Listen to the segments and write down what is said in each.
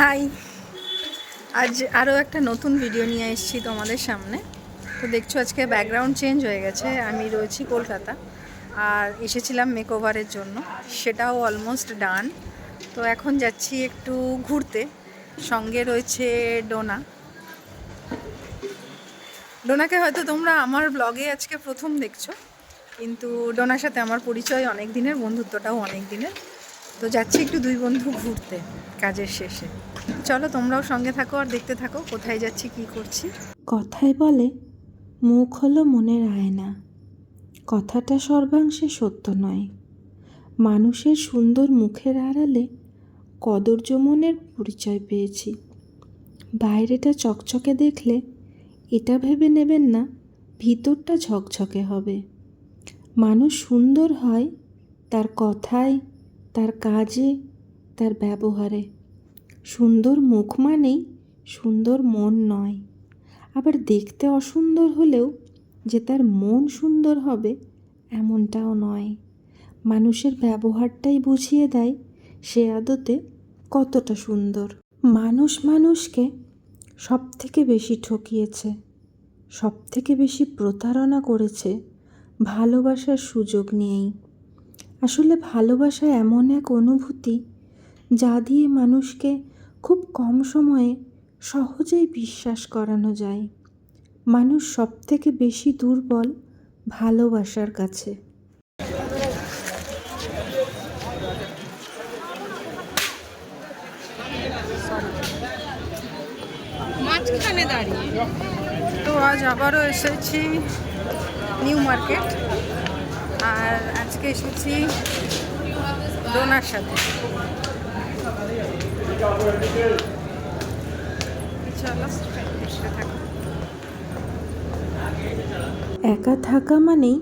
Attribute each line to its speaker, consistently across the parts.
Speaker 1: High. আজ আরও একটা নতুন ভিডিও নিয়ে এসেছি তোমাদের সামনে। তো দেখছ আজকে ব্যাকগ্রাউন্ড চেঞ্জ হয়ে গেছে। আমি রয়েছি কলকাতা আর এসেছিলাম মেকওভারের জন্য। সেটাও অলমোস্ট ডান তো এখন যাচ্ছি একটু ঘুরতে। সঙ্গে রয়েছে ডোনা। ডোনাকে হয়তো তোমরা আমার ব্লগে আজকে প্রথম দেখছ। কিন্তু ডোনার সাথে আমার পরিচয় অনেক দিনের, বন্ধুত্বটাও অনেক দিনের। তো যাচ্ছি একটু দুই বন্ধু ঘুরতে। কাজের শেষে। চলো তোমরাও সঙ্গে থাকো আর দেখতে থাকো কোথায় যাচ্ছি, কি করছি।
Speaker 2: কথায় বলে, মুখ হলো মনের আয়না। কথাটা সর্বাংশে সত্য নয়। মানুষের সুন্দর মুখের আড়ালে কদর্য মনের পরিচয় পেয়েছি। বাইরেটা চকচকে দেখলে এটা ভেবে নেবেন না, ভিতরটা ঝকঝকে হবে। মানুষ সুন্দর হয় তার কথায়, তার কাজে তার ব্যবহারে। সুন্দর মুখ মানেই সুন্দর মন নয়। আবার দেখতে অসুন্দর হলেও যে তার মন সুন্দর হবে, এমনটাও নয়। মানুষের ব্যবহারটাই বুঝিয়ে দেয় সে আদতে কতটা সুন্দর। মানুষ মানুষকে সব থেকে বেশি ঠকিয়েছে সব থেকে বেশি প্রতারণা করেছে ভালোবাসার সুযোগ নিয়েই। আসলে ভালোবাসা এমন এক অনুভূতি যা দিয়ে মানুষকে খুব কম সময়ে সহজেই বিশ্বাস করানো যায়। মানুষ সব থেকে বেশি দুর্বল ভালোবাসার কাছে।
Speaker 1: মাঝখানে দাঁড়িয়ে। তো আজ আবারও এসেছি নিউ মার্কেট। আর আজকে এসেছি ডোনার সাথে।
Speaker 2: একা থাকা মানেই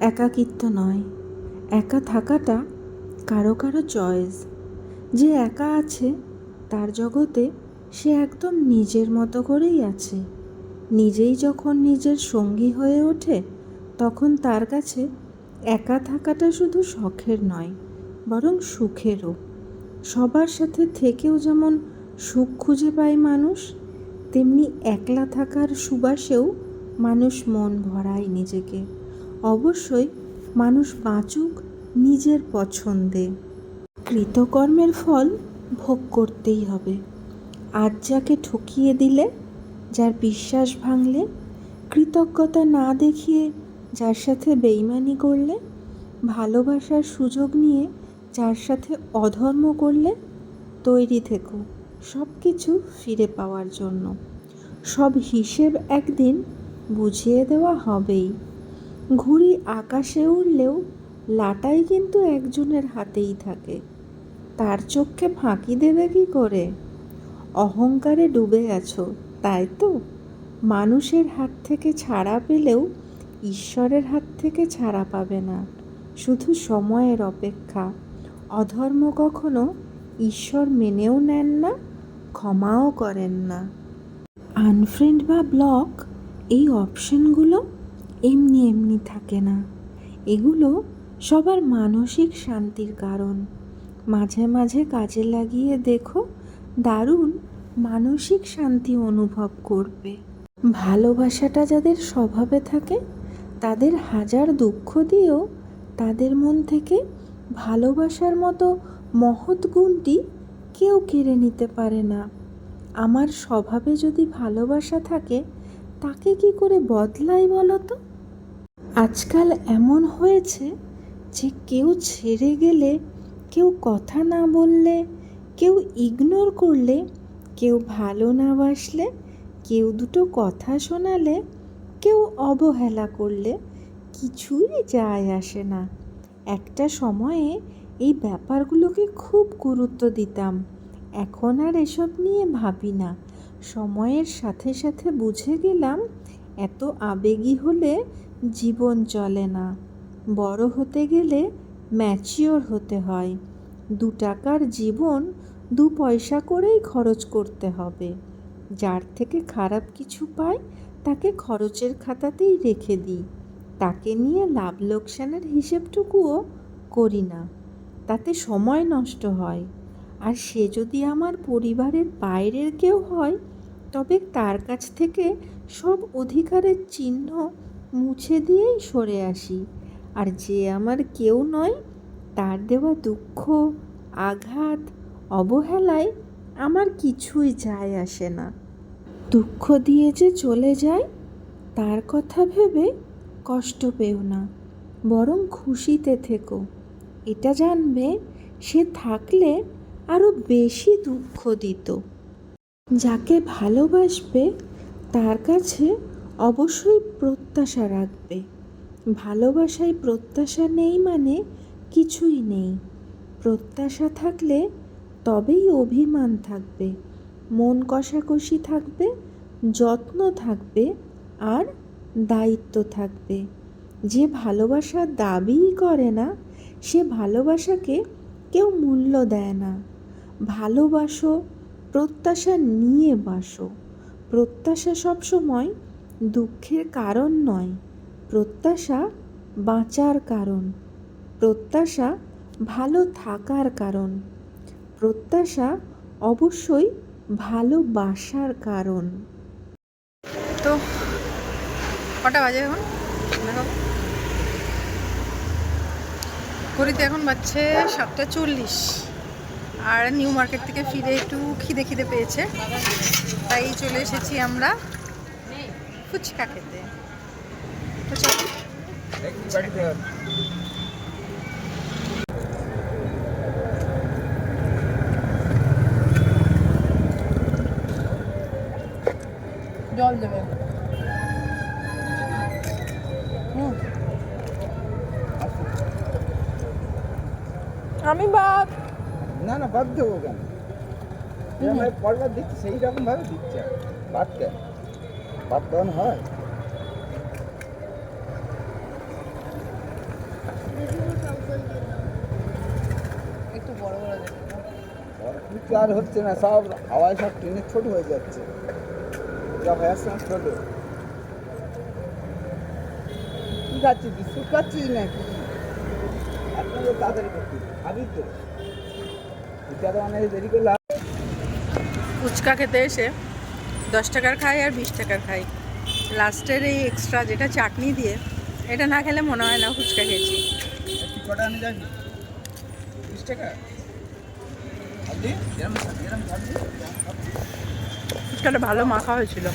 Speaker 2: একাকিত্ব নয়। একা থাকাটা কারও কারও চয়েস যে একা আছে, তার জগতে সে একদম নিজের মতো করেই আছে। নিজেই যখন নিজের সঙ্গী হয়ে ওঠে, তখন তার কাছে একা থাকাটা শুধু শখের নয়, বরং সুখেরও। সবার সাথে থেকেও যেমন সুখ খুঁজে পায় মানুষ, তেমনি একলা থাকার সুবাসেও মানুষ মন ভরায় নিজেকে। অবশ্যই মানুষ বাঁচুক নিজের পছন্দে। কৃতকর্মের ফল ভোগ করতেই হবে। আজ যাকে ঠকিয়ে দিলে, যার বিশ্বাস ভাঙলে, কৃতজ্ঞতা না দেখিয়ে যার সাথে বেইমানি করলে, ভালোবাসার সুযোগ নিয়ে যার সাথে অধর্ম করলে তৈরি থেকো সব কিছু ফিরে পাওয়ার জন্য। সব হিসেব একদিন বুঝিয়ে দেওয়া হবেই। ঘুড়ি আকাশে উড়লেও লাটাই কিন্তু একজনের হাতেই থাকে। তার চোখকে ফাঁকি দেবে কি করে? অহংকারে ডুবে গেছো তাই তো? মানুষের হাত থেকে ছাড়া পেলেও ঈশ্বরের হাত থেকে ছাড়া পাবে না। শুধু সময়ের অপেক্ষা। অধর্ম কখনো ঈশ্বর মেনেও নেন না, ক্ষমাও করেন না। আনফ্রেন্ড বা ব্লক, এই অপশনগুলো এমনি এমনি থাকে না। এগুলো সবার মানসিক শান্তির কারণ। মাঝে মাঝে কাজে লাগিয়ে দেখো দারুণ মানসিক শান্তি অনুভব করবে। ভালোবাসাটা যাদের স্বভাবে থাকে, তাদের হাজার দুঃখ দিয়েও তাদের মন থেকে ভালোবাসার মতো মহৎ গুণটি কেউ কেড়ে নিতে পারে না। আমার স্বভাবে যদি ভালোবাসা থাকে, তাকে কি করে বদলাই বলো তো? আজকাল এমন হয়েছে যে কেউ ছেড়ে গেলে, কেউ কথা না বললে, কেউ ইগনোর করলে, কেউ ভালো না বাসলে, কেউ দুটো কথা শোনালে, কেউ অবহেলা করলে কিছুই যায় আসে না। একটা সময়ে এই ব্যাপারগুলোকে খুব গুরুত্ব দিতাম। এখন আর এসব নিয়ে ভাবি না। সময়ের সাথে সাথে বুঝে গেলাম, এত আবেগী হলে জীবন চলে না। বড় হতে গেলে ম্যাচিওর হতে হয়। দু টাকার জীবন দু পয়সা করেই খরচ করতে হবে। যার থেকে খারাপ কিছু পাই, তাকে খরচের খাতাতেই রেখে দিই। তাকে নিয়ে লাভ লোকসানের হিসেবটুকুও করি না। তাতে সময় নষ্ট হয়। আর সে যদি আমার পরিবারের বাইরের কেউ হয়, তবে তার কাছ থেকে সব অধিকারের চিহ্ন মুছে দিয়েই সরে আসি। আর যে আমার কেউ নয়, তার দেওয়া দুঃখ, আঘাত, অবহেলায় আমার কিছুই যায় আসে না। দুঃখ দিয়ে যে চলে যায়, তার কথা ভেবে কষ্ট পেও না, বরং খুশিতে থেকো। এটা জানবে সে থাকলে আরও বেশি দুঃখ দিত। যাকে ভালোবাসবে তার কাছে অবশ্যই প্রত্যাশা রাখবে। ভালোবাসায় প্রত্যাশা নেই মানে কিছুই নেই। প্রত্যাশা থাকলে তবেই অভিমান থাকবে, মন কষাকষি থাকবে, যত্ন থাকবে, আর দায়িত্ব থাকবে। যে ভালোবাসার দাবিই করে না, সে ভালোবাসাকে কেউ মূল্য দেয় না। ভালোবাসো, প্রত্যাশা নিয়ে বাসো। প্রত্যাশা সবসময় দুঃখের কারণ নয়, প্রত্যাশা বাঁচার কারণ। প্রত্যাশা ভালো থাকার কারণ। প্রত্যাশা অবশ্যই ভালোবাসার কারণ।
Speaker 1: তো কটা বাজে এখন? দেখো। ঘড়িতে এখন বাজছে সাতটা চল্লিশ। আর নিউ মার্কেট থেকে ফিরে একটু খিদে খিদে পেয়েছে। তাই চলে এসেছি আমরা ফুচকা খেতে জল দেবে আমি বাপ
Speaker 3: না না বাদ দেবো কেন? ভাবে পরবার দিচ্ছে সেই রকম ভাবে দিচ্ছে। বাদ কেন বাদ দেওয়ানো হয়।
Speaker 1: একটু বড় বড়
Speaker 3: আর হচ্ছে না সব হাওয়ায় সব ট্রেনে ছোট হয়ে যাচ্ছে। যা হয়ে না ছোট। কি খাচ্ছিস বিস্কুট খাচ্ছিস নাকি? তো তাড়াতাড়ি করছিস খাবি তো।
Speaker 1: ফুচকা খেতে এসে দশ টাকার খাই আর বিশ টাকার খাই। লাস্টের এই এক্সট্রা যেটা চাটনি দিয়ে, এটা না খেলে মনে হয় না ফুচকা খেয়েছি। ফুচকাটা ভালো মাখা হয়েছিল।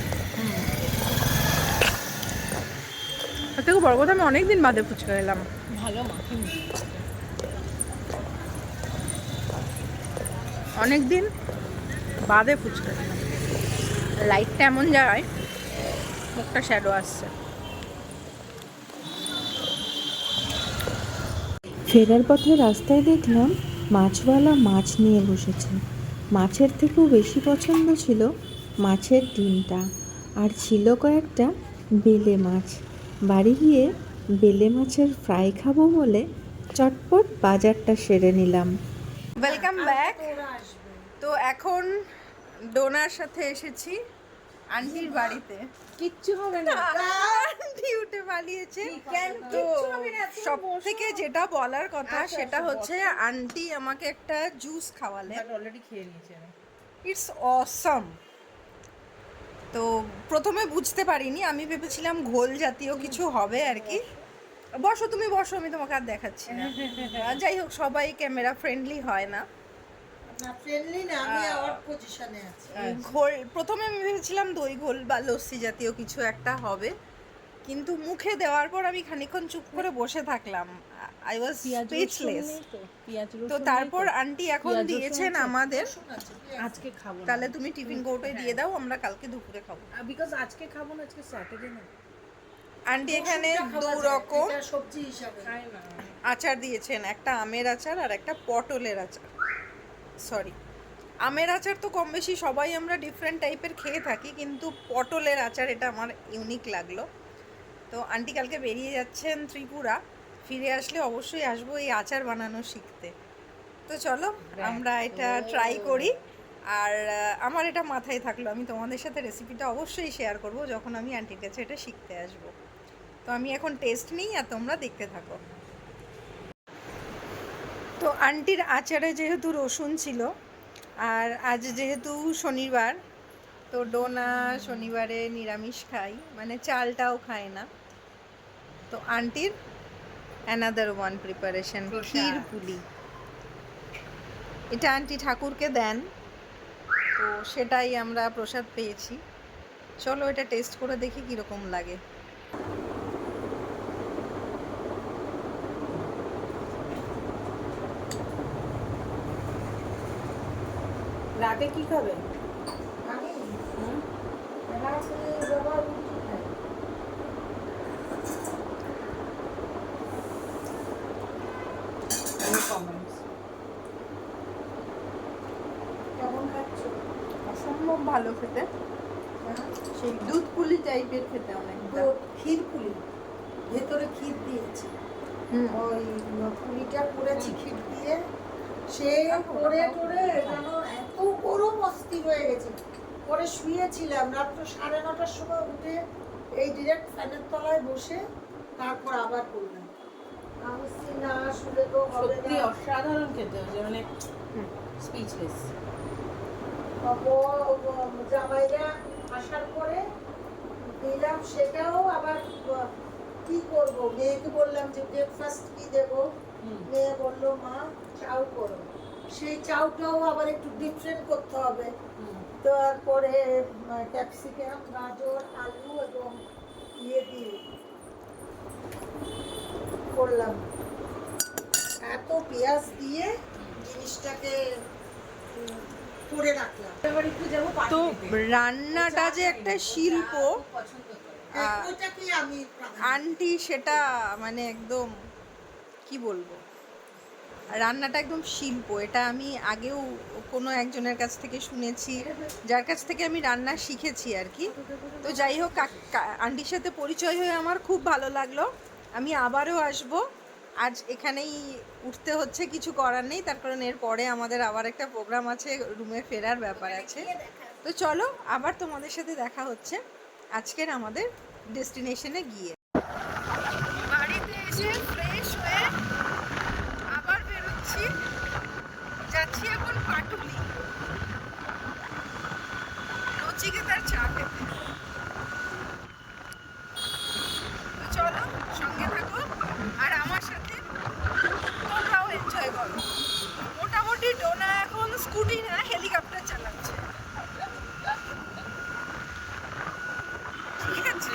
Speaker 1: তার থেকে বড় কথা, আমি অনেকদিন বাদে ফুচকা খেলাম। ভালো মাখিনি অনেক দিন বাদে ফুচকা লাইটটা এমন জায়গায়, মুখটা শ্যাডো আসছে।
Speaker 2: ফেরার পথে রাস্তায় দেখলাম মাছওয়ালা মাছ নিয়ে বসেছে। মাছের থেকেও বেশি পছন্দ ছিল মাছের ডিমটা। আর ছিল কয়েকটা বেলে মাছ। বাড়ি গিয়ে বেলে মাছের ফ্রাই খাব বলে চটপট বাজারটা সেরে নিলাম।
Speaker 1: ব্যাক তো এখন ডোনার সাথে এসেছি আন্টির বাড়িতে।
Speaker 4: কিচ্ছু হবে না।
Speaker 1: আন্টি উঠে পালিয়েছে। তো সব থেকে যেটা বলার কথা সেটা হচ্ছে আন্টি আমাকে একটা জুস খাওয়ালে।
Speaker 4: অলরেডি খেয়ে নিয়েছি
Speaker 1: ইটস অসম তো প্রথমে বুঝতে পারিনি আমি ভেবেছিলাম ঘোল জাতীয় কিছু হবে আর কি। বসো তুমি বসো আমি তোমাকে আর দেখাচ্ছি না। যাই হোক সবাই ক্যামেরা ফ্রেন্ডলি হয় না। ঘোল প্রথমে আমি ভেবেছিলাম দই ঘোল বা লস্যি জাতীয় কিছু একটা হবে। কিন্তু মুখে দেওয়ার পর আমি খানিকক্ষণ চুপ করে বসে থাকলাম। আই ওয়াজ স্পিচলেস
Speaker 4: পেঁয়াজ
Speaker 1: তো তারপর আন্টি এখন দিয়েছেন আমাদের।
Speaker 4: আজকে খাব
Speaker 1: তাহলে তুমি টিফিন কৌটোয় দিয়ে দাও আমরা কালকে দুপুরে খাব।
Speaker 4: বিকজ আজকে খাব না আজকে স্যাটারডে না।
Speaker 1: আন্টি এখানে দু রকম
Speaker 4: সবজি হিসাবে।
Speaker 1: আচার দিয়েছেন একটা আমের আচার আর একটা পটলের আচার। সরি আমের আচার তো কম বেশি সবাই আমরা ডিফারেন্ট টাইপের খেয়ে থাকি কিন্তু পটলের আচার এটা আমার ইউনিক লাগল। তো আন্টি কালকে বেরিয়ে যাচ্ছেন ত্রিপুরা ফিরে আসলে অবশ্যই আসব এই আচার বানানো শিখতে। তো চলো আমরা এটা ট্রাই করি। আর আমার এটা মাথায় থাকল আমি তোমাদের সাথে রেসিপিটা অবশ্যই শেয়ার করব যখন আমি আন্টির কাছে এটা শিখতে আসব। তো আমি এখন টেস্ট নিই আর তোমরা দেখতে থাকো। তো আন্টির আচারে যেহেতু রসুন ছিল আর আজ যেহেতু শনিবার তো ডোনা শনিবারে নিরামিষ খাই মানে চালটাও খায় না। তো আন্টির অ্যানাদার ওয়ান প্রিপারেশন ক্ষীর পুলি। এটা আন্টি ঠাকুরকে দেন তো সেটাই আমরা প্রসাদ পেয়েছি। চলো এটা টেস্ট করে দেখি কীরকম লাগে।
Speaker 5: রাতে কি খাবে?
Speaker 1: অসম্ভব ভালো খেতে। সেই দুধ পুলি টাইপের খেতে অনেকটা।
Speaker 4: দুধ ক্ষীর পুলি। ভেতরে ক্ষীর দিয়েছে। ওই পুলিটা করেছি ক্ষীর দিয়ে। সে করে টোরে যেন গরম অস্থির হয়ে গেছে। পরে শুয়েছিলাম রাত্র সাড়ে নটার সময় উঠে এই ডিরেক্ট ফ্যানের তলায় বসে তারপর আবার করলাম। আমি না শুলে তো
Speaker 5: সত্যি অসাধারণ খেতে হয়েছে মানে স্পিচলেস
Speaker 4: জামাইরা আসার পরে দিলাম সেটাও আবার কি করব? মেয়েকে বললাম যে ব্রেকফাস্ট কি দেব? মেয়ে বলল মা চাউ করো। সেই চাউটাও আবার একটু ডিফারেন্ট করতে হবে। তারপরে ক্যাপসিকাম গাজর আলু এবং ইয়ে দিয়ে করলাম। এত পেঁয়াজ দিয়ে জিনিসটাকে করে রাখলাম।
Speaker 1: তো রান্নাটা যে একটা শিল্প আন্টি সেটা মানে একদম কি বলব? রান্নাটা একদম শিল্প। এটা আমি আগেও কোনো একজনের কাছ থেকে শুনেছি, যার কাছ থেকে আমি রান্না শিখেছি আর কি। তো যাই হোক আন্টির সাথে পরিচয় হয়ে আমার খুব ভালো লাগল। আমি আবারও আসব। আজ এখানেই উঠতে হচ্ছে, কিছু করার নেই। তার কারণ এরপরে আমাদের আবার একটা প্রোগ্রাম আছে, রুমে ফেরার ব্যাপার আছে। তো চলো, আবার তোমাদের সাথে দেখা হচ্ছে আজকের আমাদের ডেস্টিনেশনে গিয়ে বাড়িতে এসে ফ্রেশ হয়ে আবার বেরোচ্ছি যাচ্ছি এখন পাটুলি নচিকেতার চা খেতে তো চলো সঙ্গে থাকো আর আমার সাথে তোমরাও মোটামুটি ডোনা এখন স্কুটি না, হেলিকপ্টার চালাচ্ছে। ঠিক আছে।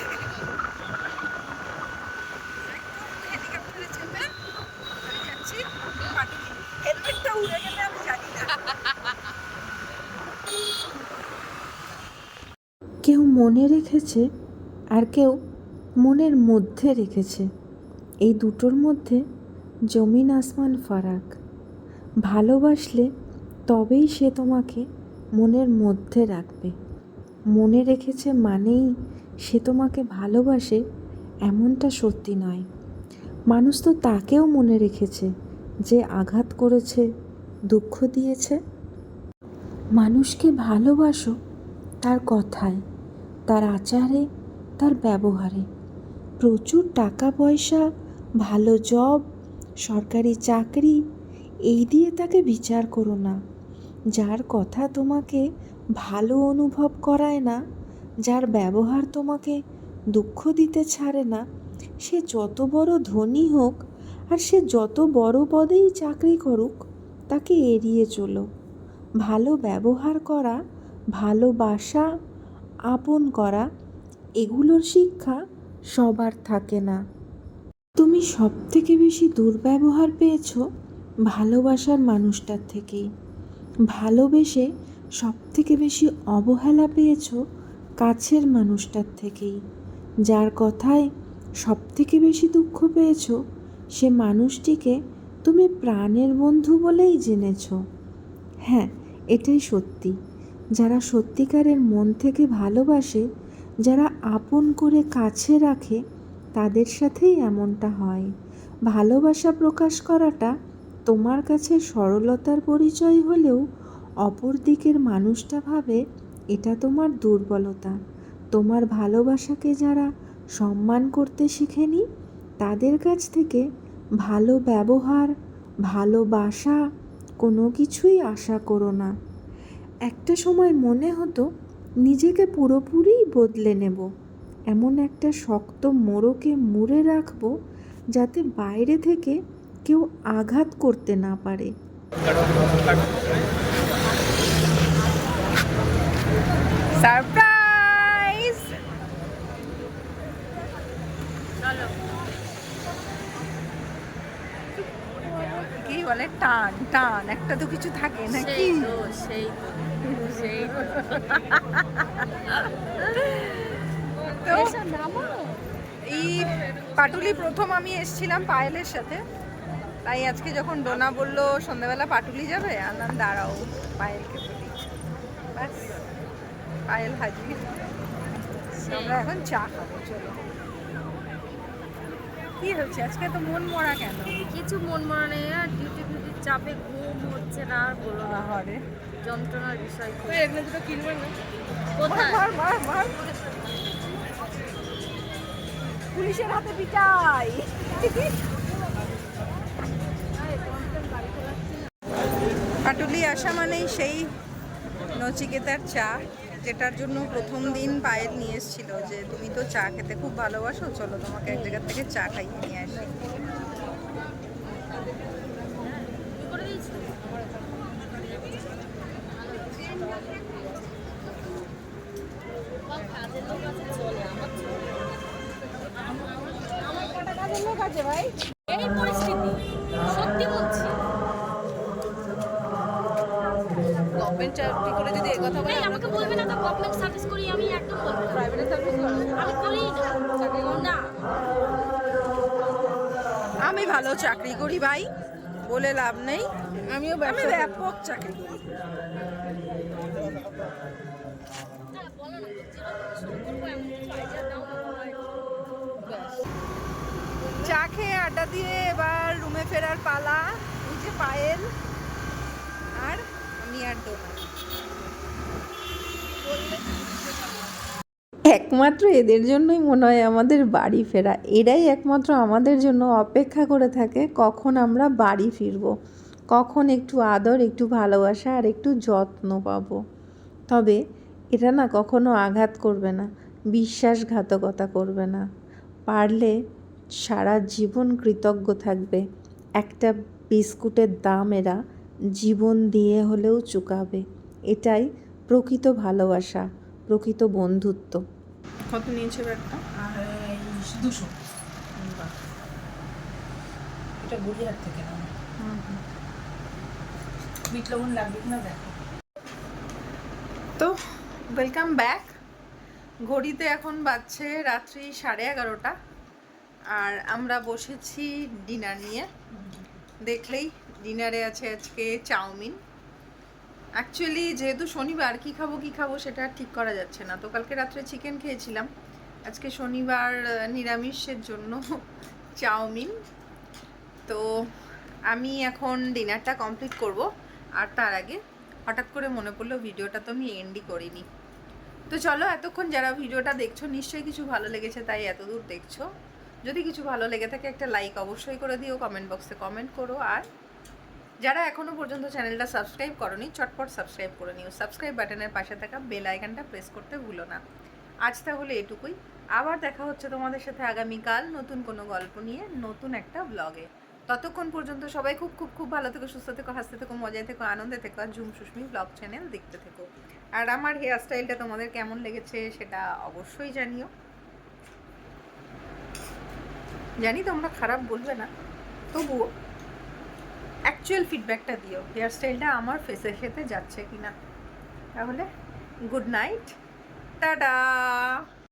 Speaker 2: কেউ মনে রেখেছে আর কেউ মনের মধ্যে রেখেছে। এই দুটোর মধ্যে জমিন আসমান ফারাক। ভালোবাসলে তবেই সে তোমাকে মনের মধ্যে রাখবে। মনে রেখেছে মানেই সে তোমাকে ভালোবাসে এমনটা সত্যি নয়। মানুষ তো তাকেও মনে রেখেছে যে আঘাত করেছে, দুঃখ দিয়েছে। মানুষকে ভালোবাসো তার কথায়, তার আচারে, তার ব্যবহারে। প্রচুর টাকা পয়সা, ভালো জব সরকারি চাকরি, এই দিয়ে তাকে বিচার করো না। যার কথা তোমাকে ভালো অনুভব করায় না, যার ব্যবহার তোমাকে দুঃখ দিতে ছাড়ে না, সে যত বড় ধনী হোক আর সে যত বড় পদেই চাকরি করুক, তাকে এড়িয়ে চলো। ভালো ব্যবহার করা ভালোবাসা আপন করা, এগুলোর শিক্ষা সবার থাকে না। তুমি সব থেকে বেশি দুর্ব্যবহার পেয়েছ ভালোবাসার মানুষটার থেকেই। ভালোবেসে সব থেকে বেশি অবহেলা পেয়েছ কাছের মানুষটার থেকেই। যার কথায় সব থেকে বেশি দুঃখ পেয়েছ সে মানুষটিকে তুমি প্রাণের বন্ধু বলেই জেনেছ। হ্যাঁ এটাই সত্যি। যারা সত্যিকারের মন থেকে ভালোবাসে, যারা আপন করে কাছে রাখে তাদের সাথেই এমনটা হয়। ভালোবাসা প্রকাশ করাটা তোমার কাছে সরলতার পরিচয় হলেও অপর দিকের মানুষটা ভাবে এটা তোমার দুর্বলতা। তোমার ভালোবাসাকে যারা সম্মান করতে শিখেনি, তাদের কাছ থেকে ভালো ব্যবহার ভালোবাসা কোনো কিছুই আশা করো না। একটা সময় মনে হতো, নিজেকে পুরোপুরি বদলে নেব। এমন একটা শক্ত মোড়কে মুড়ে রাখব যাতে বাইরে থেকে কেউ আঘাত করতে না পারে।
Speaker 1: সারপ্রাইজ! কি বলে? টান টান একটা তো কিছু থাকে নাকি?
Speaker 5: সেই তো সেই তো সেই তো
Speaker 1: এই পাটুলি প্রথম আমি এসেছিলাম পায়েলের সাথে। তাই আজকে যখন ডোনা বলল সন্ধ্যাবেলা পাটুলি যাবে আনলাম দাঁড়াও পায়েলকে বলি। ব্যাস পায়েল হাজির। আমরা এখন চা খাব চলো। কি হচ্ছে? আজকে তো মন মরা কেন?
Speaker 6: কিছু মন মরা নেই আর ডিউটি ফিউটি চাপে ঘুম হচ্ছে না আর বলো না।
Speaker 1: আহারে
Speaker 6: যন্ত্রণার বিষয়।
Speaker 5: এগুলো দুটো কিনবে না?
Speaker 6: কোথায়?
Speaker 1: মার মার মার। পুলিশের হাতে পিটাই। পাটুলি আসা মানেই সেই নচিকেতার চা যেটার জন্য প্রথম দিন পায়েল নিয়ে এসেছিল যে তুমি তো চা খেতে খুব ভালোবাসো চলো তোমাকে এক জায়গা থেকে চা খাইয়ে নিয়ে আসি।
Speaker 6: কাজের লোক আছে। এই পরিস্থিতি সত্যি বলছি।
Speaker 1: গভর্নমেন্ট চাকরি করে যদি
Speaker 6: আমাকে বলবে না তো গভর্নমেন্ট সার্ভিস করি আমি একদম বলব না।
Speaker 1: প্রাইভেটে সার্ভিস করো।
Speaker 6: আমি করি না। না।
Speaker 1: আমি ভালো চাকরি করি ভাই বলে লাভ নেই। আমিও আমি ব্যাপক চাকরি করি। চা খেয়ে আড্ডা দিয়ে এবার রুমে ফেরার পালা, এই যে পায়েল আর আমি আর
Speaker 2: একমাত্র এদের জন্যই মনে হয় আমাদের বাড়ি ফেরা। এরাই একমাত্র আমাদের জন্য অপেক্ষা করে থাকে, কখন আমরা বাড়ি ফিরব। কখন একটু আদর, একটু ভালোবাসা আর একটু যত্ন পাব। তবে এটা না কখনো আঘাত করবে না, বিশ্বাসঘাতকতা করবে না। পারলে সারা জীবন কৃতজ্ঞ থাকবে। একটা বিস্কুটের দাম এরা জীবন দিয়ে হলেও চুকাবে। এটাই প্রকৃত ভালোবাসা প্রকৃত বন্ধুত্ব।
Speaker 1: কত নিয়েছে ব্যাগটা?
Speaker 5: দুশো। এটা গড়িয়াহাট থেকে না? বিট লবণ লাগবে কিনা দেখো।
Speaker 1: তো ওয়েলকাম ব্যাক ঘড়িতে এখন বাজছে রাত্রি সাড়ে এগারোটা। আর আমরা বসেছি ডিনার নিয়ে। দেখলেই ডিনারে আছে আজকে চাউমিন। অ্যাকচুয়ালি যেহেতু শনিবার, কি খাব কি খাব সেটা ঠিক করা যাচ্ছে না। তো কালকে রাত্রে চিকেন খেয়েছিলাম। আজকে শনিবার নিরামিষের জন্য চাউমিন। তো আমি এখন ডিনারটা কমপ্লিট করব। আর তার আগে হঠাৎ করে মনে পড়ল ভিডিওটা তো আমি এন্ডই করিনি। তো চলো, এতক্ষণ যারা ভিডিওটা দেখছ, নিশ্চয়ই কিছু ভালো লেগেছে, তাই এতদূর দেখছ। যদি কিছু ভালো লেগে থাকে একটা লাইক অবশ্যই করে দিও কমেন্ট বক্সে কমেন্ট করো। আর যারা এখনও পর্যন্ত চ্যানেলটা সাবস্ক্রাইব করনি, চটপট সাবস্ক্রাইব করে নিও। সাবস্ক্রাইব বাটনের পাশে থাকা বেল আইকনটা প্রেস করতে ভুলো না। আজ তাহলে এটুকুই। আবার দেখা হচ্ছে তোমাদের সাথে আগামীকাল নতুন কোনো গল্প নিয়ে, নতুন একটা ব্লগে ততক্ষণ পর্যন্ত সবাই খুব খুব খুব ভালো থেকো, সুস্থ থেকো, হাসতে থেকো, মজায় থেকো, আনন্দে থেকো, আর ঝুম সুস্মি ব্লগ চ্যানেল দেখতে থেকো। আর আমার হেয়ার স্টাইলটা তোমাদের কেমন লেগেছে সেটা অবশ্যই জানিও। জানি তোমরা খারাপ বলবে না। তবুও অ্যাকচুয়াল ফিডব্যাকটা দিও। হেয়ার স্টাইলটা আমার ফেসের সাথে যাচ্ছে কি না তাহলে গুড নাইট টাটা!